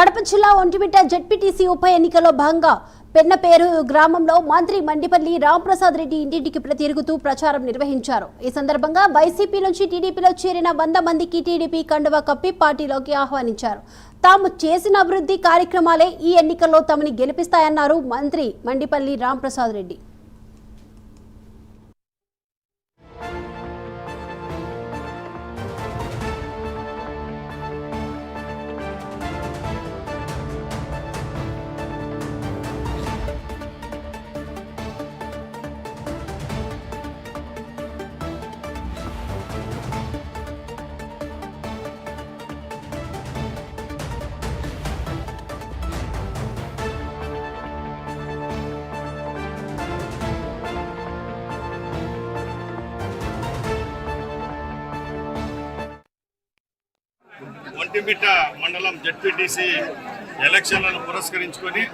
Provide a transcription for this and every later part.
కడప జిల్లా ఒంటిమిట్ట జడ్పీటీసీ ఉప ఎన్నికలో భాగంగా పెన్నపేరు గ్రామంలో మంత్రి మండిపల్లి రాంప్రసాద్ రెడ్డి ఇంటింటికి తిరుగుతూ ప్రచారం నిర్వహించారు. ఈ సందర్భంగా వైసీపీ నుంచి టీడీపీలో చేరిన వంద మందికి టీడీపీ కండువా కప్పి పార్టీలోకి ఆహ్వానించారు. తాము చేసిన అభివృద్ధి కార్యక్రమాలే ఈ ఎన్నికల్లో తమని గెలిపిస్తాయన్నారు మంత్రి మండిపల్లి రాంప్రసాద్ రెడ్డి. ఒంటిమిట్ట మండలం జడ్పీటీసీ ఎలక్షన్లను పురస్కరించుకొని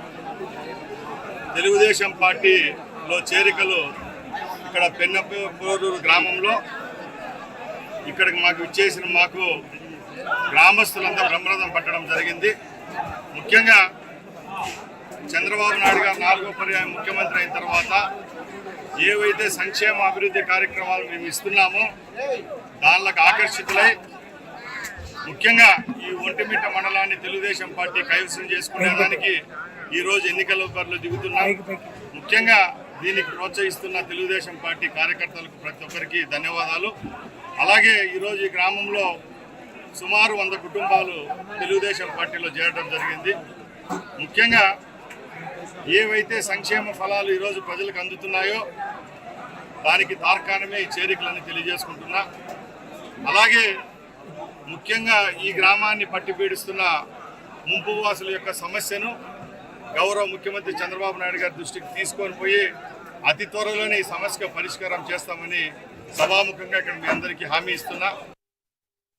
తెలుగుదేశం పార్టీలో చేరికలు ఇక్కడ పెన్నపూరు గ్రామంలో ఇక్కడికి మాకు ఇచ్చేసిన మాకు గ్రామస్తులంతా బ్రహ్మరథం పట్టడం జరిగింది. ముఖ్యంగా చంద్రబాబు నాయుడు గారు నాలుగో పర్యాయం ముఖ్యమంత్రి అయిన తర్వాత ఏవైతే సంక్షేమ అభివృద్ధి కార్యక్రమాలు మేము ఇస్తున్నామో దానిలకు ఆకర్షితులై ముఖ్యంగా ఈ ఒంటిమిట్ట మండలాన్ని తెలుగుదేశం పార్టీ కైవసం చేసుకునేదానికి ఈ రోజు ఎన్నికల బరిలో దిగుతున్నాం. ముఖ్యంగా దీనికి ప్రోత్సహిస్తున్న తెలుగుదేశం పార్టీ కార్యకర్తలకు ప్రతి ఒక్కరికి ధన్యవాదాలు. అలాగే ఈరోజు ఈ గ్రామంలో సుమారు వంద కుటుంబాలు తెలుగుదేశం పార్టీలో చేరడం జరిగింది. ముఖ్యంగా ఏవైతే సంక్షేమ ఫలాలు ఈరోజు ప్రజలకు అందుతున్నాయో దానికి తార్కాణమే ఈ చేరికలని తెలియజేసుకుంటున్నా. అలాగే ముఖ్యంగా ఈ గ్రామాన్ని పట్టి పీడిస్తున్న ముంపు వాసుల యొక్క సమస్యను గౌరవ ముఖ్యమంత్రి చంద్రబాబు నాయుడు గారి దృష్టికి తీసుకొని పోయి అతి త్వరలోనే ఈ సమస్యకు పరిష్కారం చేస్తామని సభాముఖంగా ఇక్కడ మీ అందరికీ హామీ ఇస్తున్నా.